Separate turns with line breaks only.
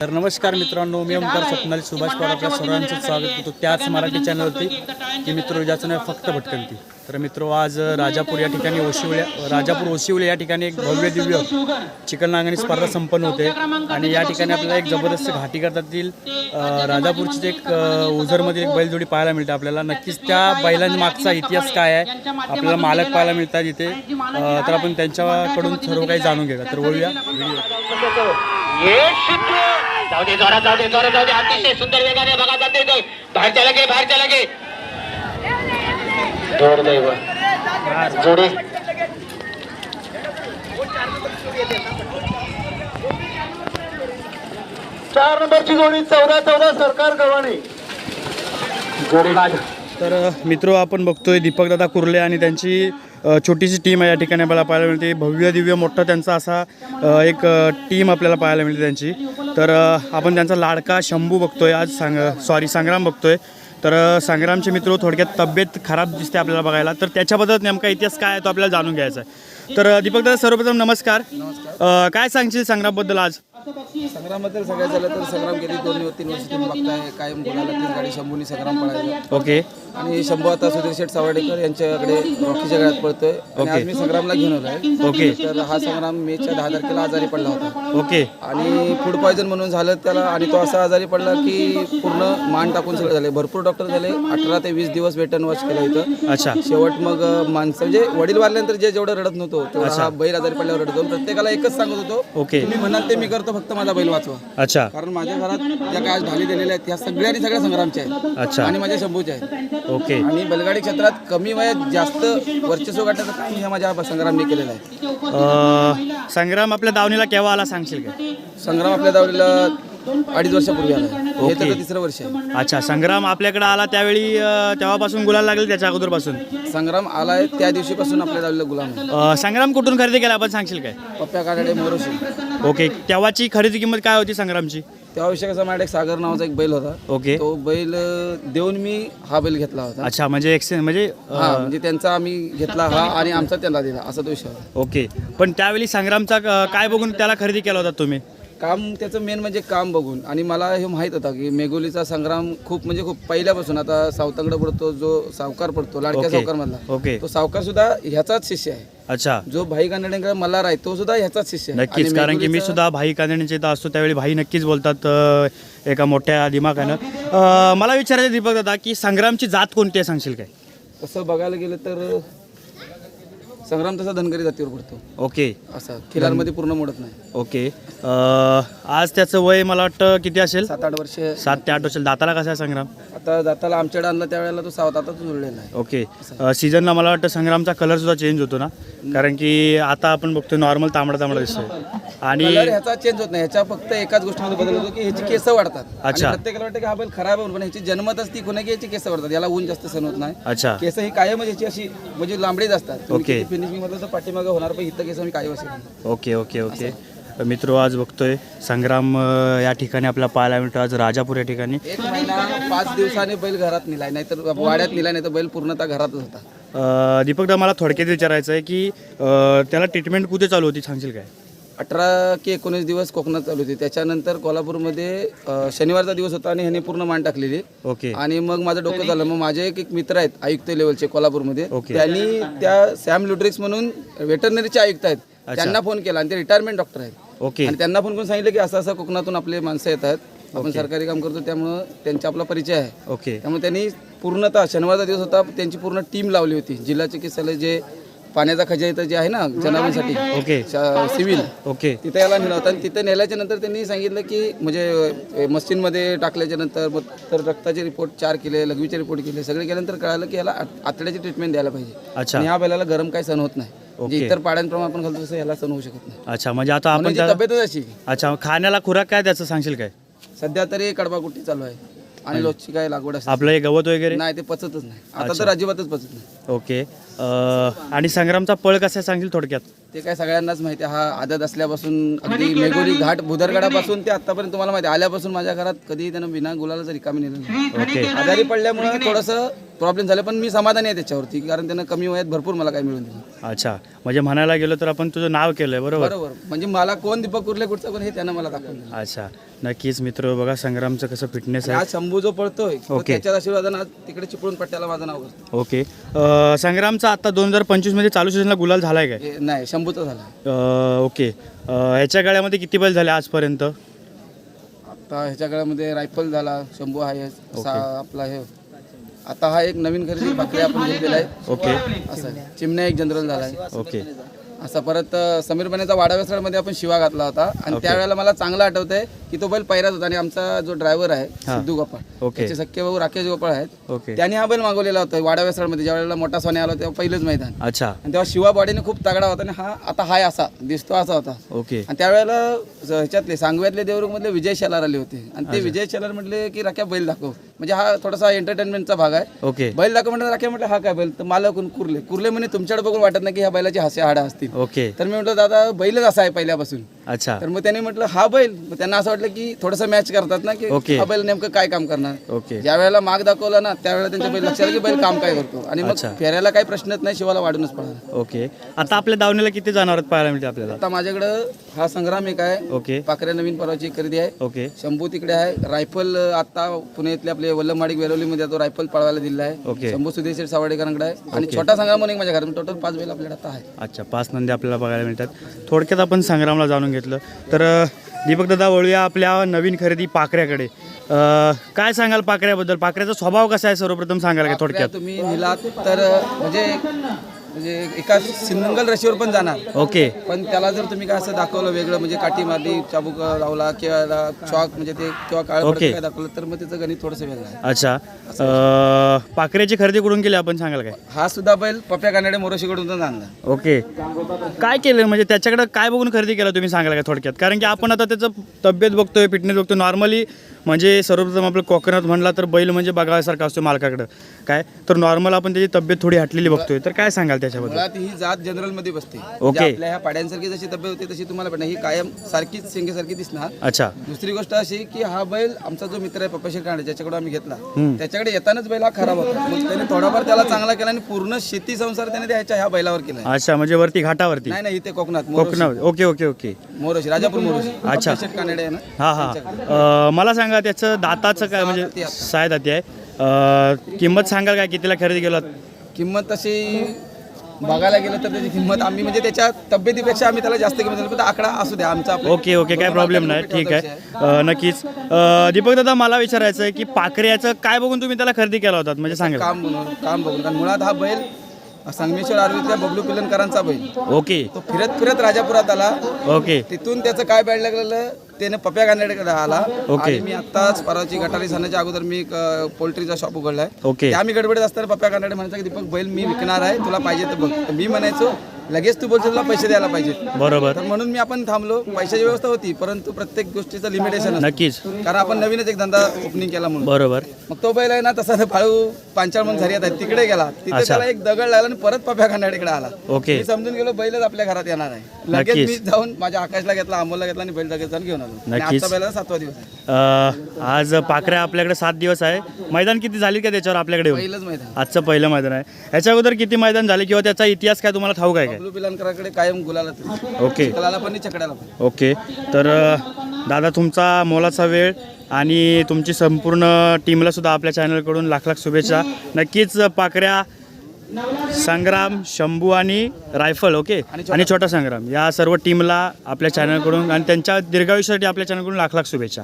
तर नमस्कार मित्रांनो मी ओमकार स्वप्नाली सुभाष पवार आपल्या सर्वांचं स्वागत करतो. त्याच मराठी चॅनलवरती की मित्र ज्याचं नाव फक्त भटकंती. तर मित्र आज राजापूर या ठिकाणी ओशिवल्या राजापूर ओशिवले या ठिकाणी एक भव्य दिव्य चिकन नांगणी स्पर्धा संपन्न होते. आणि या ठिकाणी आपल्याला एक जबरदस्त घाटी करतातील राजापूरची एक ओझरमध्ये एक बैलजोडी पाहायला मिळते आपल्याला. नक्कीच त्या बैलांमागचा इतिहास काय आहे आपल्याला मालक पाहायला मिळतात इथे. तर आपण त्यांच्याकडून सर्व काही जाणून घेऊया. तर
शून्य जाऊ दे जोरात जाऊ दे जोरात जाऊ दे. अतिशय सुंदर वेगाने बघा जाते तो. बाहेरच्या लगे बाहेरच्या लगे दुर्दैव जोडी
चार नंबरची जोडी चौदा चौदा सरकार गव्हाणे.
जोडी
तर मित्र आपण बघतोय दीपकदादा कुर्ले आणि त्यांची छोटीशी टीम आहे या ठिकाणी आपल्याला पाहायला मिळते. भव्य दिव्य मोठा त्यांचा असा एक टीम आपल्याला पाहायला मिळते त्यांची. तर आपण त्यांचा लाडका शंभू बघतोय आज सांग सॉरी संग्राम बघतोय. तर संग्रामचे मित्र थोडक्यात तब्येत खराब दिसते आपल्याला बघायला. तर त्याच्याबद्दल नेमका इतिहास काय आहे तो आपल्याला जाणून घ्यायचा आहे. तर दीपकदादा सर्वप्रथम नमस्कार. काय सांगशील संग्रामबद्दल आज?
संग्रामबद्दल सगळ्यात झालं तर संग्राम गेली दोन तीन वर्ष तुम्ही बघताय कायम गुलाला तीन गाडी शंभूनी संग्राम पळायचा
ओके.
आणि शंभू आता सुधीर शेठ सावर्डेकर यांच्याकडे रॉकीच्या गळ्यात पळतोय. आणि आज मी संग्रामला घेऊन आलोय.
ओके.
तर हा संग्राम मेच्या दहा तारखेला आजारी पडला होता.
ओके.
आणि फूड पॉयझन म्हणून झालं त्याला आणि तो असा आजारी पडला की पूर्ण मान टाकून सगळं झाले भरपूर डॉक्टर झाले. अठरा ते वीस दिवस वेट अँड वॉश केलं इथं.
अच्छा.
शेवट मग अ, माणसं म्हणजे वडील वारल्यानंतर जे जेवढं रडत नव्हतो तेवढा हा बैल आजारी पडल्यावर रडतो. प्रत्येकाला एकच सांगत होतो
ओके.
तुम्ही म्हणाल ते मी करतो फक्त माझा बैल वाचवा.
अच्छा.
कारण माझ्या घरात ज्या काय आज ढाली दिलेल्या आहेत त्या सगळ्या आणि सगळ्या संग्रामच्या आहेत.
अच्छा.
आणि माझ्या शंभूच्या आहेत.
ओके.
आणि बैलगाडी क्षेत्रात कमी वयात जास्त वर्चस्व गाठण्याचं काम ह्या माझ्या संग्रामने केलेलं आहे.
अ, संग्राम आपल्या दावणीला केव्हा आला सांगशील का?
संग्राम आपल्या दावलीला अडीच वर्षापूर्वी आला आहे. हे. त्याचं तिसरं वर्ष आहे.
अच्छा संग्राम आपल्याकडे आला त्यावेळी अ, तेव्हापासून गुलाल लागले त्याच्या अगोदरपासून?
संग्राम आलाय त्या दिवशीपासून आपल्या दावलीला गुलाम आहे.
अ, संग्राम कुठून खरेदी केला? आपण सांगशील काय?
पप्प्या काकडे मोरोशी
ओके तेव्हाची खरेदी किंमत काय होती संग्रामची
तेव्हा विषय कसा माझ्याकडे एक सागर नावाचा एक बैल होता.
ओके.
तो बैल अ, देऊन मी हा बैल घेतला होता.
अच्छा म्हणजे एक्सचेंज म्हणजे अ,
हा म्हणजे त्यांचा आम्ही घेतला हा आणि आमचा त्यांना दिला असा तो विषय होता.
ओके. पण त्यावेळी संग्रामचा अ, काय बघून त्याला खरेदी केला होता तुम्ही?
काम त्याचं मेन म्हणजे काम बघून. आणि मला हे माहीत होता की मेगोलीचा संग्राम खूप म्हणजे खूप पहिल्यापासून आता सावतांगड पडतो जो सावकार पडतो लाडक्या. सावकार मधला
ओके.
तो सावकार सुद्धा ह्याचाच शिष्य आहे.
अच्छा.
जो भाई कानडेकर मल्हार आहे तो सुद्धा ह्याचाच शिष्य आहे.
नक्कीच
आणि
कारण की मी
मेघोलीचा-
सुद्धा भाई कांदणीचे इथं असतो त्यावेळी भाई नक्कीच बोलतात अ, एका मोठ्या दिमाखानं अ, मला विचारायचं दीपक दादा की संग्रामची जात कोणती आहे सांगशील काय?
तसं बघायला गेलं तर संग्राम तसा धनगरी जातीवर पडतो.
ओके.
असा खिलारमध्ये पूर्ण मोडत नाही.
ओके. अ, आज त्याचं वय मला वाटतं किती असेल?
सात आठ वर्ष.
सात ते आठ असेल दाताला कसा आहे संग्राम?
आता जाताला आमच्याकडे आणला त्यावेळेला तो सावत आता जुळलेला आहे.
ओके. अ, सीझनला मला वाटतं संग्रामचा कलर सुद्धा चेंज होतो ना? कारण की आता आपण बघतो नॉर्मल तांबडा तांबडा दिसतोय. आणि
ह्याचा चेंज होत नाही. ह्याच्या फक्त एकाच गोष्टीमध्ये बदल होतो की ह्याची केस वाढतात. आणि
अच्छा.
प्रत्येकाला वाटतं की हा बैल खराब आहे पण ह्याची जन्मतच ती कोणा की याची केस वाढतात. याला ऊन जास्त सहन होत नाही.
अच्छा.
केस ही कायम ह्याची अशी म्हणजे लांबडीच असतात.
ओके.
फिनिशिंग मधलं तर पाठीमागे होणार पण इथं केस मी कायम असेल
ओके ओके ओके. मित्र आज बघतोय संग्राम अ, या ठिकाणी आपल्याला पाहायला मिळतो. आज राजापूर या ठिकाणी.
एक महिना पाच दिवसाने बैल घरात नेलाय नाहीतर वाड्यात नेलाय नाही तर बैल पूर्णतः घरातच होता.
अ, दीपकदा मला थोडक्यात विचारायचं आहे की अ, त्याला ट्रीटमेंट कुठे चालू होती? सांगशील काय?
अठरा की एकोणीस दिवस कोकणात चालू होती. त्याच्यानंतर कोल्हापूरमध्ये अं, शनिवारचा दिवस होता आणि ह्याने पूर्ण मान टाकलेली.
ओके.
आणि मग माझं डोकं झालं. मग माझे एक एक मित्र आहेत आयुक्त लेवलचे कोल्हापूरमध्ये.
ओके.
त्यांनी त्या सॅम लुड्रिक्स म्हणून वेटरनरीचे आयुक्त आहेत. त्यांना फोन केला आणि ते रिटायरमेंट डॉक्टर आहेत.
ओके.
आणि त्यांना फोन करून सांगितलं की असं असं कोकणातून आपले माणसं येतात. आपण सरकारी काम करतो त्यामुळं त्यांचा आपला परिचय आहे.
ओके.
त्यामुळे त्यांनी पूर्णतः शनिवारचा दिवस होता. त्यांची पूर्ण टीम लावली होती. जिल्हा चिकित्सालय जे पाण्याचा खजा इथं जे आहे ना जनावरांसाठी
ओके.
Civil
okay.
तिथं याला नेलं होतं. आणि तिथं नेल्याच्या नंतर त्यांनी सांगितलं की म्हणजे मशीनमध्ये टाकल्याच्या नंतर मग तर रक्ताचे रिपोर्ट चार केले लघवीचे रिपोर्ट केले सगळे केल्यानंतर कळालं की याला आत- आतड्याची ट्रीटमेंट द्यायला पाहिजे.
अच्छा.
आणि ह्या बैलाला गरम काही सहन होत नाही. म्हणजे. इतर पाड्यांप्रमाणे आपण घालतो तसं याला सहन होऊ शकत नाही.
अच्छा म्हणजे आता आपण
तब्येतच अशी
अच्छा खाण्याला खुराक काय त्याचं सांगशील काय?
सध्या तरी कडबा कुट्टी चालू आहे. आणि लोची काय लागवड असते?
आपलं हे गवत वगैरे?
नाही ते पचतच नाही. आता तर अजिबातच पचत नाही.
ओके. अ, आणि संग्रामचा पळ कसा आहे सांगशील थोडक्यात?
ते काय सगळ्यांनाच माहिती आहे. हा आदत असल्यापासून अगदी मेघोली घाट भुदरगडापासून ते आतापर्यंत तुम्हाला माहिती आहे, आल्यापासून माझ्या घरात कधीही त्यानं बिना गुलाला रिकामी नेलं नाही.
ओके.
आजारी पडल्यामुळे थोडंसं प्रॉब्लेम झाले पण मी समाधानी आहे त्याच्यावरती कारण त्यानं कमी वयात भरपूर मला काय मिळून दिलं.
अच्छा. म्हणजे म्हणायला गेलो तर आपण तुझं नाव केलंय बरोबर?
बरोबर. म्हणजे मला कोण दीपक कुर्ले कुठचा कोण हे त्यानं मला दाखवून दिलं.
अच्छा. नक्कीच मित्र बघा संग्रामचं कसं फिटनेस आहे.
आज शंभू जो पळतोय. तो
ओके.
त्याच्याच आशीर्वादानं आज तिकडे चिपळून पट्ट्याला माझं नाव करतो
ओके. अ, संग्रामचा आता दोन हजार पंचवीसमध्ये चालू सीझनला गुलाल झालाय काय?
हे नाही शंभूचा झाला.
अ, ओके. अ, ह्याच्या गाड्यामध्ये किती बैल झाले आजपर्यंत?
आता ह्याच्या गळ्यामध्ये रायफल झाला शंभू आहे आपला हे. आता हा एक नवीन खरेदी बाकरी आपण घेतलेला आहे.
ओके.
असं. चिमण्या एक जनरल झाला आहे.
ओके.
असा परत अ, समीर बनेचा वाडाव्यासळमध्ये आपण शिवा घातला होता. आणि त्यावेळेला मला चांगलं आठवत आहे की तो बैल पैराच होता आणि आमचा जो ड्रायव्हर आहे सिद्धू गोपाळ.
ओके.
त्याचे सख्खे भाऊ राकेश गोपाळ आहेत.
ओके.
त्यांनी हा बैल मागवलेला होता वाडाव्यासळमध्ये ज्या वेळेला मोठा सोने आला तेव्हा पहिलंच मैदान.
अच्छा.
आणि तेव्हा शिवा बॉडीने खूप तगडा होता आणि हा आता हाय असा दिसतो असा होता.
ओके.
आणि त्यावेळेला ह्याच्यातले सांगव्यातले देवरुखमधले विजय शेलार आले होते. आणि ते विजय शेलार म्हटले की राख्या बैल दाखव. म्हणजे हा थोडासा एंटरटेनमेंटचा भाग आहे.
ओके.
बैल दाखव म्हणजे राख्या म्हटलं हा काय बैल? तर मला कोण कुर्ले. कुर्ले म्हणे तुमच्याकडे बघून वाटत नाही की ह्या बैलाची हास्य हाडा असतील.
ओके.
तर मी म्हटलं दादा बैलच असा आहे पहिल्यापासून.
अच्छा.
तर मग त्यांनी म्हटलं हा बैल. मग त्यांना असं वाटलं की थोडंसं मॅच करतात ना की
ओके.
हा बैल नेमकं काय काम करणार?
ओके.
ज्या वेळेला माग दाखवला ना त्यावेळेला त्यांच्या बैल लक्षात आलं की बैल काम काय करतो? आणि मग
अच्छा.
फेऱ्याला काही प्रश्नच नाही शिवाला वाढूनच पडणार
ओके. आता आपल्या दावणीला किती जनावर पाहायला मिळते आपल्याला?
आता माझ्याकडं हा संग्राम एक आहे.
ओके.
पाकऱ्या नवीन परवाची खरेदी आहे.
ओके.
शंभू तिकडे आहे. रायफल अ, आता पुण्यातले आपले वल्लमाडिक वेरवलीमध्ये तो रायफल पळवायला दिला आहे.
ओके.
शंभू सुधीर शेठ सावडेकरांकडे आहे. आणि छोटा संग्राम म्हणून एक माझ्या घरात टोटल पाच बैल आपल्याकडे आता आहे
अच्छा पाच नंदी आपल्याला बघायला मिळतात. थोडक्यात आपण संग्रामला जाणून घेतलं. तर अ, दीपक दादा वळूया आपल्या नवीन खरेदी पाकऱ्याकडे. काय सांगाल पाकऱ्याबद्दल? पाकऱ्याचा स्वभाव कसा आहे सर्वप्रथम सांगाल का थोडक्यात?
तुम्ही निलात तर म्हणजे म्हणजे एका सिंगल रेषेवर पण जाणार.
ओके.
पण त्याला जर तुम्ही काय असं दाखवलं वेगळं म्हणजे काठी मारली चाबूक लावला किंवा चॉक म्हणजे ते किंवा काळ
ओके.
काय दाखवलं तर मग त्याचं गणित थोडंसं वेगळं आहे.
अच्छा. अ, पाकऱ्याची खरेदी कुठून केली आपण सांगाल काय?
हा सुद्धा बैल पप्या कानडे मोरोशीकडून आणला
ओके. काय केलं म्हणजे त्याच्याकडे काय बघून खरेदी केलं तुम्ही सांगाल का थोडक्यात? कारण की आपण आता त्याचं तब्येत बघतोय फिटनेस बघतोय. नॉर्मली म्हणजे सर्वप्रथम आपलं कोकणात म्हणला तर बैल म्हणजे बघायसारखा असतो मालकाकडं. काय? तर नॉर्मल आपण त्याची तब्येत थोडी हटलेली बघतोय. तर काय सांगाल त्याच्याबद्दल?
मुळात ही जात जनरलमध्ये बसते.
ओके.
म्हणजे आपल्या ह्या पाड्यांसारखी जशी तब्येत होती तशी तुम्हाला भेटणार ही कायम सारखीच शेंगेसारखी दिसणार.
अच्छा.
दुसरी गोष्ट अशी की हा बैल आमचा जो मित्र आहे पप्पाशी कांडे ज्याच्याकडे आम्ही घेतला त्याच्याकडे येतानाच बैल हा खराब होता. मग त्याने थोडाफार त्याला चांगला केला आणि पूर्ण शेती संसार त्याने त्याच्या ह्या बैलावर केला
अच्छा म्हणजे वरती घाटावरती?
नाही नाही इथे कोकणात मोरोशी.
कोकणात okay okay okay.
Moroshi Rajapur Moroshi.
अच्छा.
कानडे आहे ना
हां हां. अ, मला सांगा त्याचं दाताचं काय म्हणजे साय दाती आहे. अ, किंमत सांगाल काय कितीला खरेदी केलं
किंमत तशी बघायला गेलं तर त्याची किंमत आम्ही म्हणजे त्याच्या तब्येतीपेक्षा आम्ही त्याला जास्त किंमत दिली पण आकडा असू द्या आमचा आपला.
ओके ओके काय प्रॉब्लेम नाही. ठीक आहे. अ, नक्कीच. दीपक दादा मला विचारायचं आहे की पाकऱ्याचं काय बघून तुम्ही त्याला खरेदी केला होतात? म्हणजे सांगा.
काम बनवून काम बघून. कारण मुळात हा बैल संगमेश्वर आर्वीतल्या बबलू पिलनकरांचा बैल.
ओके.
तो फिरत फिरत राजापुरात आला.
ओके.
तिथून त्याचं काय बॅड लागलेलं त्याने पप्या गांडेकडे आला.
ओके.
मी आत्ताच परवाची गटारी साण्याच्या अगोदर मी एक अ, पोल्ट्रीचा शॉप उघडलाय.
ओके.
आम्ही गडबडीत असताना पप्या गांडे म्हणायचं की दीपक बैल मी विकणार आहे तुला पाहिजे तर बघ. तर मी म्हणायचो लगेच तू बोलतो तुला पैसे द्यायला पाहिजे.
बरोबर.
तर म्हणून मी आपण थांबलो. पैशाची व्यवस्था होती परंतु प्रत्येक गोष्टीचं लिमिटेशन
नक्कीच.
कारण आपण नवीनच एक धंदा ओपनिंग केला म्हणून.
बरोबर.
मग तो बैल आहे ना तसा ते फाळू पांचाळ म्हणून झरियात आहे. तिकडे गेला. तिथे. त्याला एक दगड लागला आणि परत पप्या खांडाकडे आला.
ओके.
मी समजून गेलो बैलच आपल्या घरात येणार आहे. लगेच मी जाऊन माझ्या आकाशला घेतला अमोलला घेतला आणि बैल लगेच जाऊन घेऊन आलो. आणि
नक्कीच.
आजचा बैलाचा सातवा दिवस आहे.
अ, आज पाकऱ्या आपल्याकडे सात दिवस आहे. मैदान किती झाली का त्याच्यावर आपल्याकडे येऊन?
पहिलंच मैदान.
आजचं पहिलं मैदान आहे. ह्याच्या अगोदर किती मैदान झाले किंवा त्याचा इतिहास काय तुम्हाला ठाऊक आहे काय?
बबलू पिलांकराकडे कायम गुलाला
ओके.
चिखलाला पण आणि चकड्याला पण.
ओके. तर अ, दादा तुमचा मोलाचा वेळ आणि तुमची संपूर्ण टीमला सुद्धा आपल्या चॅनलकडून लाख लाख शुभेच्छा. नक्कीच पाकऱ्या संग्राम शंभू आणि रायफल ओके? आणि छोटा संग्राम. या सर्व टीमला आपल्या चॅनलकडून आणि त्यांच्या दीर्घायुष्यासाठी आपल्या चॅनलकडून लाख लाख शुभेच्छा.